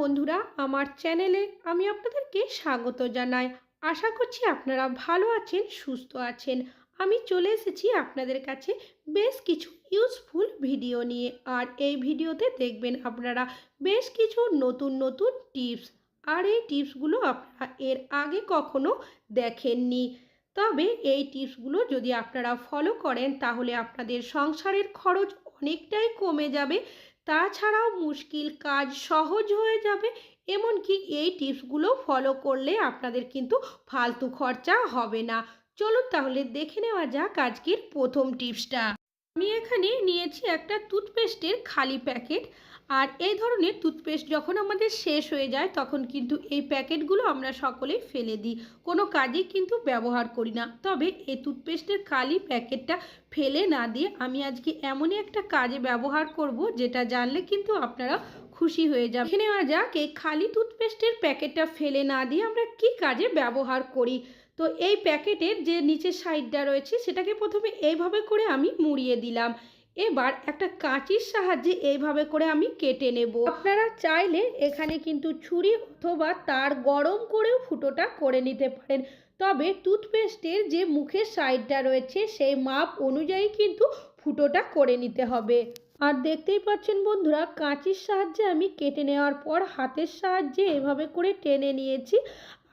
বন্ধুরা, আমার চ্যানেলে আমি আপনাদেরকে স্বাগত জানাই। আশা করছি আপনারা ভালো আছেন, সুস্থ আছেন। আমি চলে এসেছি আপনাদের কাছে বেশ কিছু ইউজফুল ভিডিও নিয়ে। আর এই ভিডিওতে দেখবেন আপনারা বেশ কিছু নতুন নতুন টিপস আর এই টিপসগুলো আপনারা এর আগে কখনো দেখেননি। তবে এই টিপসগুলো যদি আপনারা ফলো করেন, তাহলে আপনাদের সংসারের খরচ অনেকটাই কমে যাবে। তাছাড়াও মুশকিল কাজ সহজ হয়ে যাবে, এমনকি এই টিপসগুলো ফলো করলে আপনাদের কিন্তু ফালতু খরচা হবে না। চলুন তাহলে দেখে নেওয়া যাক আজকের প্রথম টিপসটা। আমি এখানে নিয়েছি একটা টুথপেস্টের খালি প্যাকেট। আর এই ধরনের টুথপেস্ট যখন আমাদের শেষ হয়ে যায়, তখন কিন্তু এই প্যাকেটগুলো আমরা সকলেই ফেলে দিই। কোনো কাজে কিন্তু ব্যবহার করি না। তবে এই টুথপেস্টের খালি প্যাকেটটা ফেলে না দিয়ে আমি আজকে এমনই একটা কাজে ব্যবহার করব, যেটা জানলে কিন্তু আপনারা খুশি হয়ে যাবে দেখে নেওয়া যাক, এই খালি টুথপেস্টের প্যাকেটটা ফেলে না দিয়ে আমরা কি কাজে ব্যবহার করি? তো এই প্যাকেটের যে নিচের সাইডটা রয়েছে, সেটাকে প্রথমে এইভাবে করে আমি মুড়িয়ে দিলাম। এবার একটা কাঁচির সাহায্যে এইভাবে করে আমি কেটে নেব। আপনারা চাইলে এখানে কিন্তু ছুরি অথবা তার গরম করেও ফুটোটা করে নিতে পারেন। তবে টুথপেস্টের যে মুখের সাইডটা রয়েছে, সেই মাপ অনুযায়ী কিন্তু ফুটোটা করে নিতে হবে। আর দেখতেই পাচ্ছেন বন্ধুরা, কাঁচির সাহায্যে আমি কেটে নেওয়ার পর হাতের সাহায্যে এভাবে করে টেনে নিয়েছি।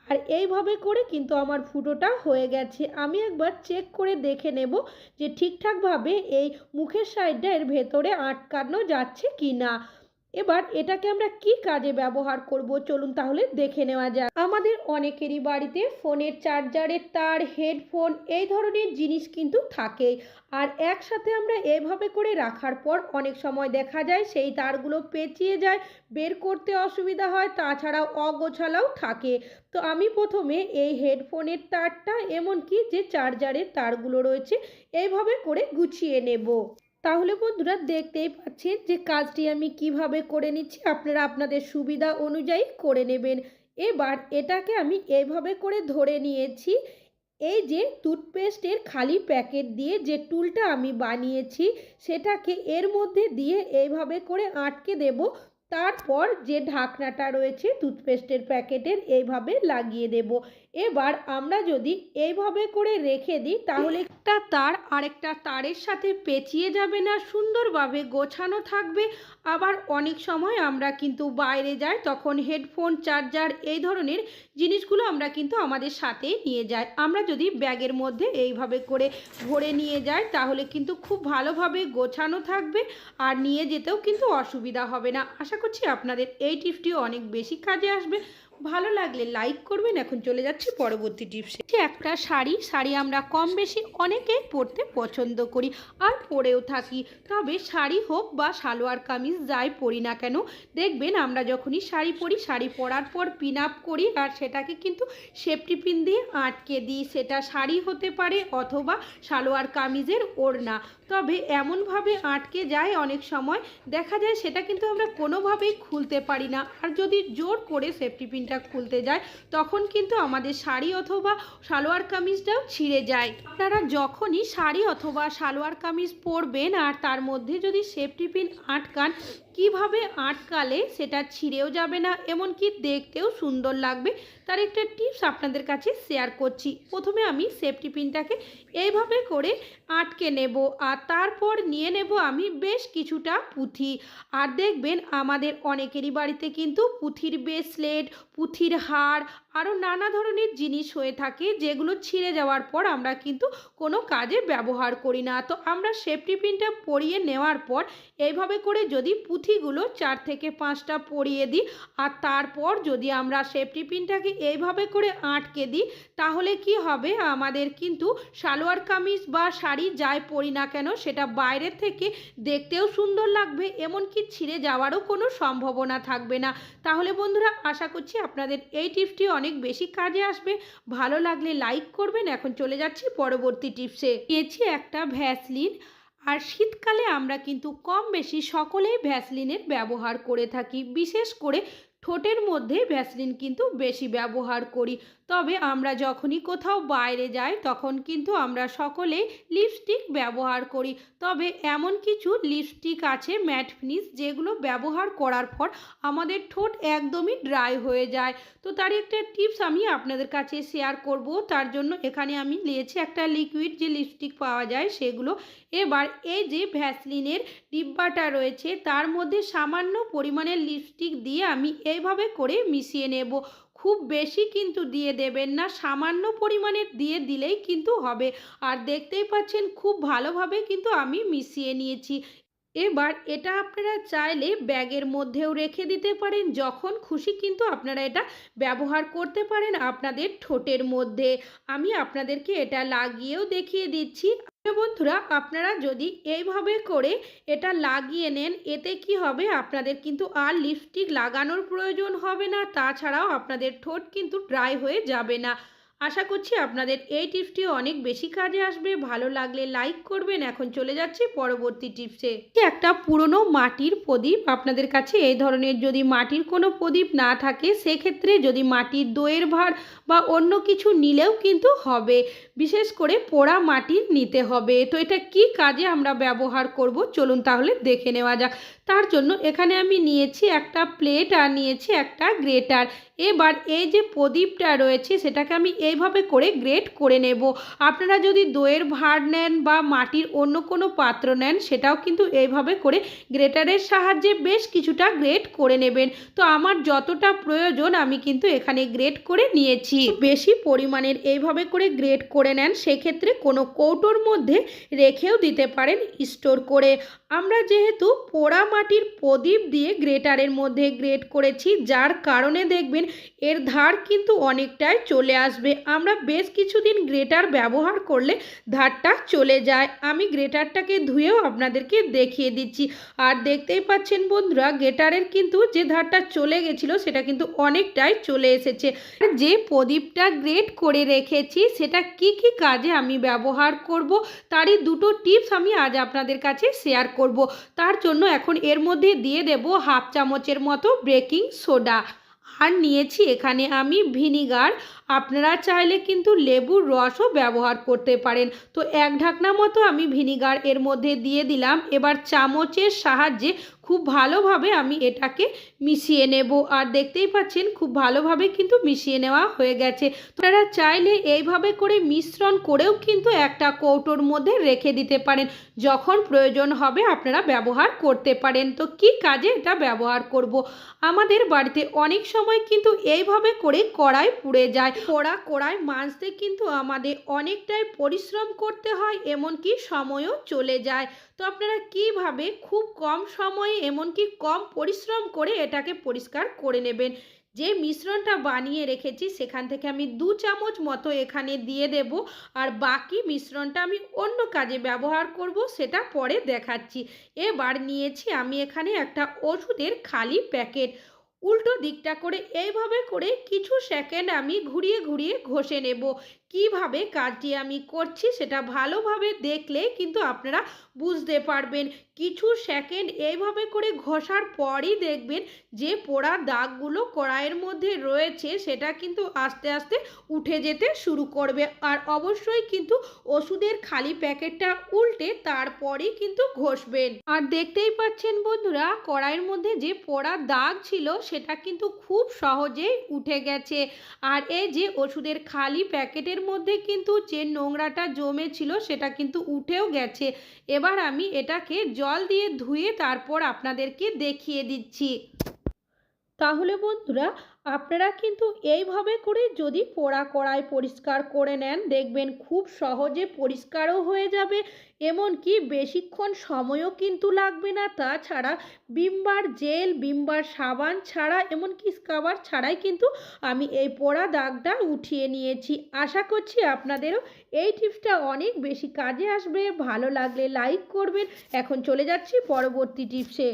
আর এইভাবে করে কিন্তু আমার ফুটোটা হয়ে গেছে। আমি একবার চেক করে দেখে নেব যে ঠিকঠাকভাবে এই মুখের সাইডটা এর ভেতরে আটকানো যাচ্ছে কি না এবার এটাকে আমরা কি কাজে ব্যবহার করব? চলুন তাহলে দেখে নেওয়া যাক। আমাদের অনেকেরই বাড়িতে ফোনের চার্জারের তার, হেডফোন এই ধরনের জিনিস কিন্তু থাকে। আর একসাথে আমরা এভাবে করে রাখার পর অনেক সময় দেখা যায় সেই তারগুলো পেঁচিয়ে যায়, বের করতে অসুবিধা হয়, তাছাড়াও অগোছালাও থাকে। তো আমি প্রথমে এই হেডফোনের তারটা, এমনকি যে চার্জারের তারগুলো রয়েছে, এইভাবে করে গুছিয়ে নেব। তাহলে বন্ধুরা দেখতেই পাচ্ছেন যে কাজটি আমি কীভাবে করে নিচ্ছি। আপনারা আপনাদের সুবিধা অনুযায়ী করে নেবেন। এবার এটাকে আমি এইভাবে করে ধরে নিয়েছি। এই যে টুথপেস্টের খালি প্যাকেট দিয়ে যে টুলটা আমি বানিয়েছি, সেটাকে এর মধ্যে দিয়ে এইভাবে করে আটকে দেব। তারপর যে ঢাকনাটা রয়েছে টুথপেস্টের প্যাকেটের এইভাবে লাগিয়ে দেব। এবার আমরা যদি এইভাবে করে রেখে দিই, তাহলে একটা তার আরেকটা তারের সাথে পেঁচিয়ে যাবে না, সুন্দরভাবে গোছানো থাকবে। আবার অনেক সময় আমরা কিন্তু বাইরে যাই, তখন হেডফোন, চার্জার এই ধরনের জিনিসগুলো আমরা কিন্তু আমাদের সাথে নিয়ে যাই। আমরা যদি ব্যাগের মধ্যে এইভাবে করে ভরে নিয়ে যাই, তাহলে কিন্তু খুব ভালোভাবে গোছানো থাকবে আর নিয়ে যেতেও কিন্তু অসুবিধা হবে না। আশা করছি আপনাদের এই টিপসটিও অনেক বেশি কাজে আসবে। ভালো লাগলে লাইক করবেন। এখন চলে যাচ্ছি পরবর্তী টিপসে একটা শাড়ি শাড়ি আমরা কম বেশি অনেকেই পরতে পছন্দ করি আর পরেও থাকি। তবে শাড়ি হোক বা সালোয়ার কামিজ যাই পরি না কেন, দেখবেন আমরা যখনই শাড়ি পরি, শাড়ি পরার পর পিন আপ করি আর সেটাকে কিন্তু সেফটি পিন দিয়ে আটকে দিই। সেটা শাড়ি হতে পারে অথবা সালোয়ার কামিজের ওড়না। তবে এমনভাবে আটকে যায় অনেক সময়, দেখা যায় সেটা কিন্তু আমরা কোনোভাবেই খুলতে পারি না। আর যদি জোর করে সেফটি পিনটা খুলতে যায়, তখন কিন্তু আমাদের শাড়ি অথবা সালোয়ার কামিজটাও ছিঁড়ে যায়। আপনারা যখনই শাড়ি অথবা সালোয়ার কামিজ পরবেন আর তার মধ্যে যদি সেফটি পিন আটকান কীভাবে আটকালে সেটা ছিঁড়েও যাবে না, এমনকি দেখতেও সুন্দর লাগবে, তার একটা টিপস আপনাদের কাছে শেয়ার করছি। প্রথমে আমি সেফটি পিনটাকে এইভাবে করে আটকে নেব, আর তারপর নিয়ে নেব আমি বেশ কিছুটা পুঁথি। আর দেখবেন আমাদের অনেকেরই বাড়িতে কিন্তু পুঁথির ব্রেসলেট পুঁথির হার আরও নানা ধরনের জিনিস হয়ে থাকে যেগুলো ছিঁড়ে যাওয়ার পর আমরা কিন্তু কোনো কাজে ব্যবহার করি না। তো আমরা সেফটি পিনটা পরিয়ে নেওয়ার পর এইভাবে করে যদি পুঁথিগুলো চার থেকে পাঁচটা পরিয়ে দিই আর তারপর যদি আমরা সেফটি পিনটাকে এইভাবে করে আটকে দিই, তাহলে কি হবে? আমাদের কিন্তু সালোয়ার কামিজ বা শাড়ি যাই পরি না কেন, সেটা বাইরের থেকে দেখতেও সুন্দর লাগবে, এমনকি ছিঁড়ে যাওয়ারও কোনো সম্ভাবনা থাকবে না। তাহলে বন্ধুরা, আশা করছি আপনাদের এই টিপসটি অনেক বেশি কাজে আসবে। ভালো লাগলে লাইক করবেন। এখন চলে যাচ্ছি পরবর্তী টিপসে নিয়েছি একটা ভ্যাসলিন আর শীতকালে আমরা কিন্তু কম বেশি সকলেই ভ্যাসলিনের ব্যবহার করে থাকি। বিশেষ করে ঠোঁটের মধ্যে ভ্যাসলিন কিন্তু বেশি ব্যবহার করি। তবে আমরা যখনই কোথাও বাইরে যাই, তখন কিন্তু আমরা সকলেই লিপস্টিক ব্যবহার করি। তবে এমন কিছু লিপস্টিক আছে ম্যাট ফিনিশ যেগুলো ব্যবহার করার পর আমাদের ঠোঁট একদমই ড্রাই হয়ে যায়। তো তার একটা টিপস আমি আপনাদের কাছে শেয়ার করব। তার জন্য এখানে আমি নিয়েছি একটা লিকুইড যে লিপস্টিক পাওয়া যায় সেগুলো। এবার এই যে ভ্যাসলিনের ডিব্বাটা রয়েছে, তার মধ্যে সামান্য পরিমাণের লিপস্টিক দিয়ে আমি এইভাবে করে মিশিয়ে নেব। খুব বেশি কিন্তু দিয়ে দেবেন না, সামান্য পরিমাণের দিয়ে দিলেই কিন্তু হবে। আর দেখতেই পাচ্ছেন খুব ভালোভাবে কিন্তু আমি মিশিয়ে নিয়েছি। এবার এটা আপনারা চাইলে ব্যাগের মধ্যেও রেখে দিতে পারেন, যখন খুশি কিন্তু আপনারা এটা ব্যবহার করতে পারেন আপনাদের ঠোঁটের মধ্যে। আমি আপনাদেরকে এটা লাগিয়েও দেখিয়ে দিচ্ছি। বন্ধুরা, আপনারা যদি এইভাবে করে এটা লাগিয়ে নেন, এতে কি হবে? আপনাদের কিন্তু আর লিপস্টিক লাগানোর প্রয়োজন হবে না। তাছাড়াও আপনাদের ঠোঁট কিন্তু ড্রাই হয়ে যাবে না। আশা করছি আপনাদের এই টিপসটি অনেক বেশি কাজে আসবে। ভালো লাগলে লাইক করবেন। এখন চলে যাচ্ছি পরবর্তী টিপসে। একটা পুরনো মাটির প্রদীপ। আপনাদের কাছে এই ধরনের যদি মাটির কোনো প্রদীপ না থাকে, সেক্ষেত্রে যদি মাটির দইয়ের ভার বা অন্য কিছু নিলেও কিন্তু হবে। বিশেষ করে পোড়া মাটির নিতে হবে। তো এটা কি কাজে আমরা ব্যবহার করব? চলুন তাহলে দেখে নেওয়া যাক। তার জন্য এখানে আমি নিয়েছি একটা প্লেট আর নিয়েছি একটা গ্রেটার। এবার এই যে প্রদীপটা রয়েছে, সেটাকে আমি এইভাবে করে গ্রেট করে নেব। আপনারা যদি দইয়ের ভাঁড় নেন বা মাটির অন্য কোনো পাত্র নেন, সেটাও কিন্তু এইভাবে করে গ্রেটারের সাহায্যে বেশ কিছুটা গ্রেট করে নেবেন। তো আমার যতটা প্রয়োজন, আমি কিন্তু এখানে গ্রেট করে নিয়েছি। বেশি পরিমাণের এইভাবে করে গ্রেট করে নেন, সেক্ষেত্রে কোনো কৌটোর মধ্যে রেখেও দিতে পারেন স্টোর করে। আমরা যেহেতু পোড়া মাটির প্রদীপ দিয়ে গ্রেটারের মধ্যে গ্রেট করেছি, যার কারণে দেখবেন এর ধার কিন্তু অনেকটাই চলে আসবে। আমরা বেশ কিছুদিন গ্রেটার ব্যবহার করলে ধারটা চলে যায়। আমি গ্রেটারটাকে ধুয়েও আপনাদেরকে দেখিয়ে দিচ্ছি। আর দেখতেই পাচ্ছেন বন্ধুরা, গ্রেটারের কিন্তু যে ধারটা চলে গেছিল, সেটা কিন্তু অনেকটাই চলে এসেছে। যে প্রদীপটা গ্রেট করে রেখেছি, সেটা কি কি কাজে আমি ব্যবহার করব, তারই দুটো টিপস আমি আজ আপনাদের কাছে শেয়ার করব। তার জন্য এখন এর মধ্যে দিয়ে দেব হাফ চামচের মতো বেকিং সোডা। আর নিয়েছি এখানে আমি ভিনিগার আপনারা চাইলে কিন্তু লেবুর রসও ব্যবহার করতে পারেন। তো এক ঢাকনা মতো আমি ভিনিগার এর মধ্যে দিয়ে দিলাম। এবার চামচের সাহায্যে খুব ভালোভাবে আমি এটাকে মিশিয়ে নেব। আর দেখতেই পাচ্ছেন, খুব ভালোভাবে কিন্তু মিশিয়ে নেওয়া হয়ে গেছে। আপনারা চাইলে এইভাবে করে মিশ্রণ করেও কিন্তু একটা কৌটোর মধ্যে রেখে দিতে পারেন। যখন প্রয়োজন হবে আপনারা ব্যবহার করতে পারেন। তো কি কাজে এটা ব্যবহার করব। আমাদের বাড়িতে অনেক সময় কিন্তু এইভাবে করে কড়াই পুড়ে যায়। পোড়া কড়াই মাজতে কিন্তু আমাদের অনেকটাই পরিশ্রম করতে হয়, এমনকি সময়ও চলে যায়। তো আপনারা কীভাবে খুব কম সময়ে, এমনকি কম পরিশ্রম করে এটাকে পরিষ্কার করে নেবেন? যে মিশ্রণটা বানিয়ে রেখেছি, সেখান থেকে আমি দু চামচ মতো এখানে দিয়ে দেব, আর বাকি মিশ্রণটা আমি অন্য কাজে ব্যবহার করব, সেটা পরে দেখাচ্ছি। এবার নিয়েছি আমি এখানে একটা ওষুধের খালি প্যাকেট। উল্টো দিকটা করে এইভাবে করে কিছু সেকেন্ড আমি ঘুরিয়ে ঘুরিয়ে ঘষে নেব। কীভাবে কাজটি আমি করছি সেটা ভালোভাবে দেখলে কিন্তু আপনারা বুঝতে পারবেন। কিছু সেকেন্ড এইভাবে করে ঘষার পরই দেখবেন যে পোড়া দাগগুলো কড়াইয়ের মধ্যে রয়েছে সেটা কিন্তু আস্তে আস্তে উঠে যেতে শুরু করবে। আর অবশ্যই কিন্তু ওষুধের খালি প্যাকেটটা উল্টে তারপরেই কিন্তু ঘষবেন। আর দেখতেই পাচ্ছেন বন্ধুরা, কড়াইয়ের মধ্যে যে পোড়া দাগ ছিল সেটা কিন্তু খুব সহজেই উঠে গেছে। আর এই যে ওষুধের খালি প্যাকেটের মধ্যে কিন্তু যে নোংরাটা জমে ছিল সেটা কিন্তু উঠেও গেছে। এবার আমি এটাকে জল দিয়ে ধুয়ে তারপর আপনাদেরকে দেখিয়ে দিচ্ছি। তাহলে বন্ধুরা, আপনারা কিন্তু এইভাবে করে যদি পোড়া কড়াই পরিষ্কার করে নেন, দেখবেন খুব সহজে পরিষ্কারও হয়ে যাবে। এমনকি বেশিক্ষণ সময়ও কিন্তু লাগবে না। তাছাড়া বিমবার জেল, বিমবার সাবান ছাড়া, এমনকি স্কাবার ছাড়াই কিন্তু আমি এই পোড়া দাগটা উঠিয়ে নিয়েছি। আশা করছি আপনাদেরও এই টিপসটা অনেক বেশি কাজে আসবে। ভালো লাগলে লাইক করবেন। এখন চলে যাচ্ছি পরবর্তী টিপসে।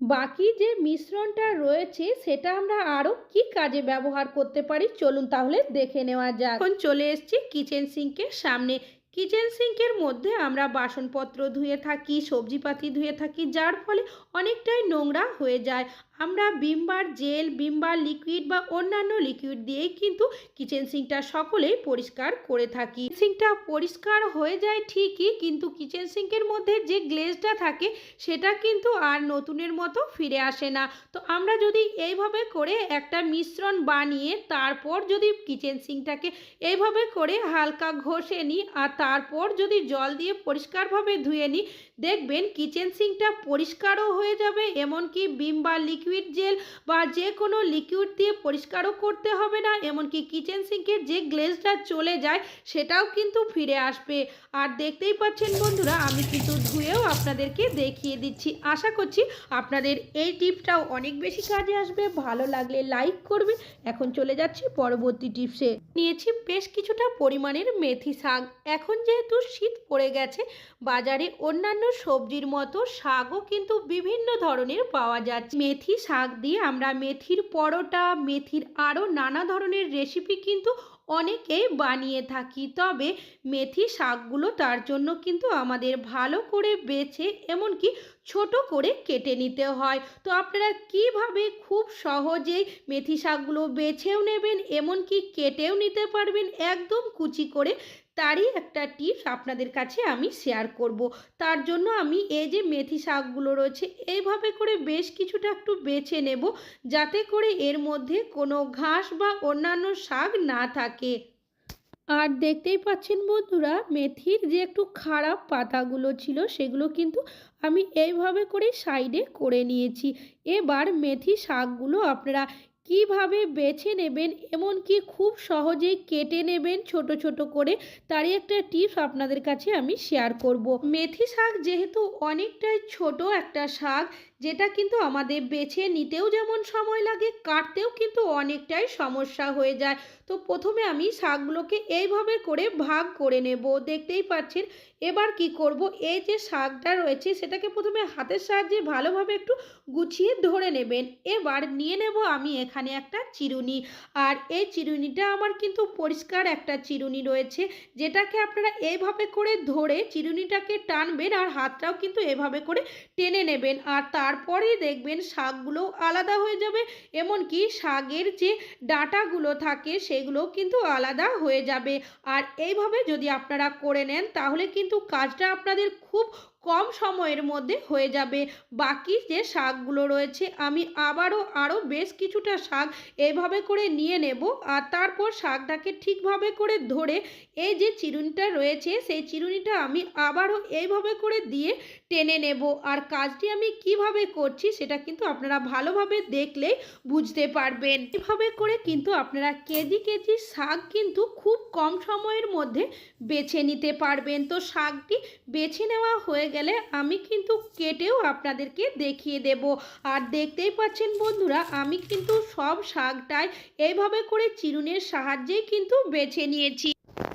বাকি যে মিশ্রণটা রয়েছে, সেটা আমরা আরও কি কাজে ব্যবহার করতে পারি? চলুন তাহলে দেখে নেওয়া যাক। এখন চলে এসছি কিচেন সিঙ্কের সামনে। কিচেন সিঙ্কের মধ্যে আমরা বাসনপত্র ধুয়ে থাকি, সবজিপাতি ধুয়ে থাকি, যার ফলে অনেকটাই নোংরা হয়ে যায়। আমরা বিমবার জেল, বিমবার লিকুইড বা অন্যান্য লিকুইড দিয়েই কিন্তু কিচেন সিঙ্কটা সকলেই পরিষ্কার করে থাকি। সিঙ্কটা পরিষ্কার হয়ে যায় ঠিকই, কিন্তু কিচেন সিঙ্কের মধ্যে যে গ্লেজটা থাকে, সেটা কিন্তু আর নতুনের মতো ফিরে আসে না। তো আমরা যদি এইভাবে করে একটা মিশ্রণ বানিয়ে তারপর যদি কিচেন সিঙ্কটাকে এইভাবে করে হালকা ঘষে নিই, আর তারপর যদি জল দিয়ে পরিষ্কারভাবে ধুয়ে নিই, দেখবেন কিচেন সিঙ্কটা পরিষ্কারও হয়ে যাবে, এমনকি বিম বা লিকুইড জেল বা যে কোনো লিকুইড দিয়ে পরিষ্কারও করতে হবে না, এমনকি কিচেন সিঙ্কের যে গ্লেজটা চলে যায় সেটাও কিন্তু ফিরে আসবে। আর দেখতেই পাচ্ছেন বন্ধুরা, আমি কিন্তু ধুয়েও আপনাদেরকে দেখিয়ে দিচ্ছি। আশা করছি আপনাদের এই টিপসটাও অনেক বেশি কাজে আসবে। ভালো লাগলে লাইক করবে এখন চলে যাচ্ছি পরবর্তী টিপসে। নিয়েছি বেশ কিছুটা পরিমাণের মেথি শাক। এখন যেহেতু শীত পড়ে গেছে, বাজারে অন্যান্য সবজির মতো শাকও কিন্তু বিভিন্ন ধরনের পাওয়া যাচ্ছে। মেথি শাক দিয়ে আমরা মেথির পরোটা, মেথির আরও নানা ধরনের রেসিপি কিন্তু অনেকেই বানিয়ে থাকি। তবে মেথি শাকগুলো তার জন্য কিন্তু আমাদের ভালো করে বেছে এমনকি ছোট করে কেটে নিতে হয়। তো আপনারা কীভাবে খুব সহজেই মেথি শাকগুলো বেছেও নেবেন, এমনকি কেটেও নিতে পারবেন, একদম কুচি করে তারই একটা টিপস আপনাদের কাছে আমি শেয়ার করব। তার জন্য আমি এই যে মেথি শাকগুলো রয়েছে, এইভাবে করে বেশ কিছুটা একটু বেছে নেব যাতে করে এর মধ্যে কোনো ঘাস বা অন্যান্য শাক না থাকে। আর দেখতেই পাচ্ছেন বন্ধুরা, মেথির যে একটু খারাপ পাতাগুলো ছিল, সেগুলো কিন্তু আমি এইভাবে করে সাইডে করে নিয়েছি। এবার মেথি শাকগুলো আপনারা কীভাবে বেছে নেবেন এমনকি খুব সহজেই কেটে নেবেন ছোট ছোট করে, তারই একটা টিপস আপনাদের কাছে আমি শেয়ার করব। মেথি শাক যেহেতু অনেকটাই ছোট একটা শাক যেটা কিন্তু আমাদের বেছে নিতেও যেমন সময় লাগে, কাটতেও কিন্তু অনেকটাই সমস্যা হয়ে যায়। তো প্রথমে আমি শাকগুলোকে এইভাবে করে ভাগ করে নেব। দেখতেই পাচ্ছেন, এবার কি করব? এই যে শাকটা রয়েছে, সেটাকে প্রথমে হাতের সাহায্যে ভালোভাবে একটু গুছিয়ে ধরে নেবেন। এবার নিয়ে নেব আমি এখানে একটা চিরুনি। আর এই চিরুনিটা আমার কিন্তু পরিষ্কার একটা চিরুনি রয়েছে, যেটাকে আপনারা এইভাবে করে ধরে চিরুনিটাকে টানবেন আর হাতটাও কিন্তু এভাবে করে টেনে নেবেন। আর তারপরেই দেখবেন শাকগুলো আলাদা হয়ে যাবে। এমনকি শাকের যে ডাটাগুলো থাকে সেগুলো কিন্তু আলাদা হয়ে যাবে। আর এইভাবে যদি আপনারা করে নেন, তাহলে কিন্তু কাজটা আপনাদের খুব কম সময়ের মধ্যে হয়ে যাবে। বাকি যে শাকগুলো রয়েছে, আমি আবারও আরও বেশ কিছুটা শাক এইভাবে করে নিয়ে নেব আর তারপর শাকটাকে ঠিকভাবে করে ধরে এই যে চিরুনিটা রয়েছে, সেই চিরুনিটা আমি আবারও এইভাবে করে দিয়ে টেনে নেব। আর কাজটি আমি কীভাবে করছি সেটা কিন্তু আপনারা ভালোভাবে দেখলে বুঝতে পারবেন। এভাবে করে কিন্তু আপনারা কেজি কেজি শাক কিন্তু খুব কম সময়ের মধ্যে বেছে নিতে পারবেন। তো শাকটি বেছে নেওয়া হয়ে গেলে আমি কিন্তু কেটেও আপনাদেরকে দেখিয়ে দেব। আর দেখতেই পাচ্ছেন বন্ধুরা, আমি কিন্তু সব শাকটাই এইভাবে করে চিরুনের সাহায্যেই কিন্তু বেছে নিয়েছি।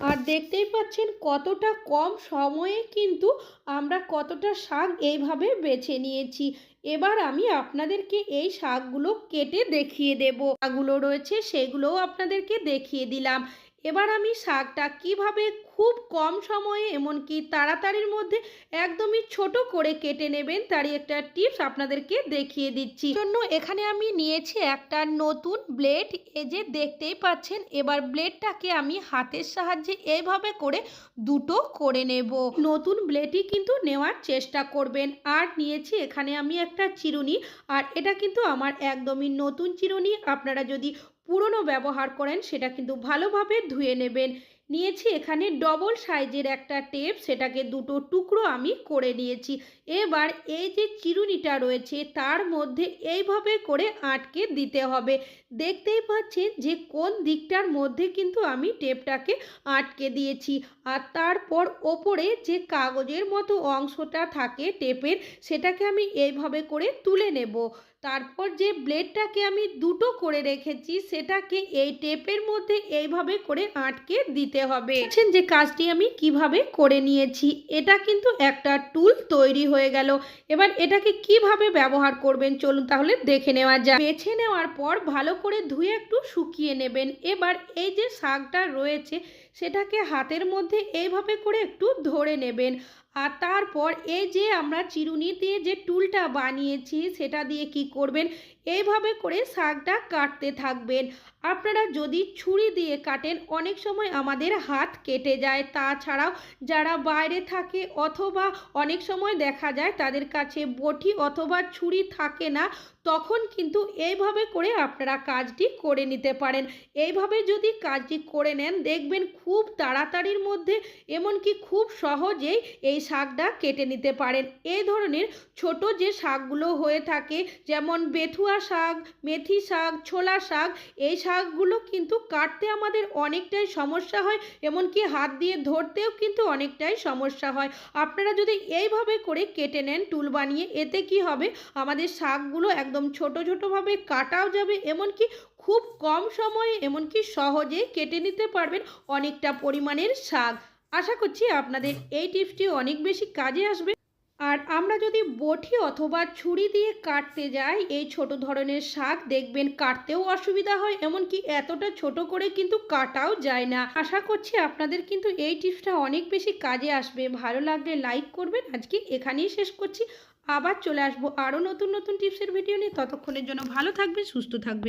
আর দেখতেই পাচ্ছেন কতটা কম সময়ে কিন্তু আমরা কতটা শাক এইভাবে বেছে নিয়েছি। এবার আমি আপনাদেরকে এই শাকগুলো কেটে দেখিয়ে দেব। শাকগুলো রয়েছে সেগুলোও আপনাদেরকে দেখিয়ে দিলাম। এবার আমি শাকটা কীভাবে খুব কম সময়ে, এমনকি তাড়াতাড়ির মধ্যে একদমই ছোট করে কেটে নেবেন তারই একটা টিপস আপনাদেরকে দেখিয়ে দিচ্ছি। জন্য এখানে আমি নিয়েছি একটা নতুন ব্লেড। এ যে দেখতেই পাচ্ছেন, এবার ব্লেডটাকে আমি হাতের সাহায্যে এইভাবে করে দুটো করে নেব। নতুন ব্লেডই কিন্তু নেওয়ার চেষ্টা করবেন। আর নিয়েছি এখানে আমি একটা চিরুনি। আর এটা কিন্তু আমার একদমই নতুন চিরুনি। আপনারা যদি পুরনো ব্যবহার করেন, সেটা কিন্তু ভালোভাবে ধুয়ে নেবেন। নিয়েছি, এখানে ডবল সাইজের একটা টেপ সেটাকে দুটো টুকরো আমি করে নিয়েছি। এবার এই যে চিরুনিটা রয়েছে, তার মধ্যে এইভাবে করে আটকে দিতে হবে। দেখতেই পাচ্ছেন যে কোন দিকটার মধ্যে কিন্তু আমি টেপটাকে আটকে দিয়েছি। আর তারপর ওপরে যে কাগজের মতো অংশটা থাকে টেপের সেটাকে আমি এইভাবে করে তুলে নেব। তারপর যে ব্লেডটাকে আমি দুটো করে রেখেছি, সেটাকে এই টেপের মধ্যে এইভাবে করে আটকে দিতে হবে। দেখছেন যে কাজটি আমি কীভাবে করে নিয়েছি? এটা কিন্তু একটা টুল তৈরি হয়ে গেল। এবার এটাকে কীভাবে ব্যবহার করবেন? চলুন তাহলে দেখে নেওয়া যায় বেছে নেওয়ার পর ভালো করে ধুয়ে একটু শুকিয়ে নেবেন। এবার এই যে শাকটা রয়েছে, সেটাকে হাতের মধ্যে এইভাবে করে একটু ধরে নেবেন। আর তারপর এই যে আমরা চিরুনি দিয়ে যে টুলটা বানিয়েছি সেটা দিয়ে কি করবেন? এইভাবে করে শাকটা কাটতে থাকবেন। আপনারা যদি ছুরি দিয়ে কাটেন, অনেক সময় আমাদের হাত কেটে যায়। তাছাড়াও যারা বাইরে থাকে অথবা অনেক সময় দেখা যায় তাদের কাছে বটি অথবা ছুরি থাকে না, তখন কিন্তু এইভাবে করে আপনারা কাজটি করে নিতে পারেন। এইভাবে যদি কাজটি করে নেন, দেখবেন খুব তাড়াতাড়ির মধ্যে এমনকি খুব সহজেই এই শাকটা কেটে নিতে পারেন। এই ধরনের ছোট যে শাকগুলো হয়ে থাকে, যেমন বেথুয়া শাক, মেথি শাক, ছোলা শাক, এই শাকগুলো কিন্তু কাটতে আমাদের অনেকটাই সমস্যা হয়, এমনকি হাত দিয়ে ধরতেও কিন্তু অনেকটাই সমস্যা হয়। আপনারা যদি এইভাবে করে কেটে নেন টুল বানিয়ে, এতে কি হবে? আমাদের শাকগুলো একদম ছোট ছোটোভাবে কাটাও যাবে, এমনকি খুব কম সময়ে, এমনকি সহজে কেটে নিতে পারবেন অনেকটা পরিমাণের শাক। আশা করছি আপনাদের এই টিপসটি অনেক বেশি কাজে আসবে। আর আমরা যদি বটি অথবা ছুরি দিয়ে কাটতে যাই, এই ছোট ধরনের শাক দেখবেন কাটতেও অসুবিধা হয়, এমনকি এতটা ছোট করে কিন্তু কাটাও যায় না। আশা করছি আপনাদের কিন্তু এই টিপসটা অনেক বেশি কাজে আসবে। ভালো লাগলে লাইক করবেন। আজকে এখানেই শেষ করছি। আবার চলে আসব আরও নতুন নতুন টিপসের ভিডিও নিয়ে। ততক্ষণের জন্য ভালো থাকবেন, সুস্থ থাকবেন।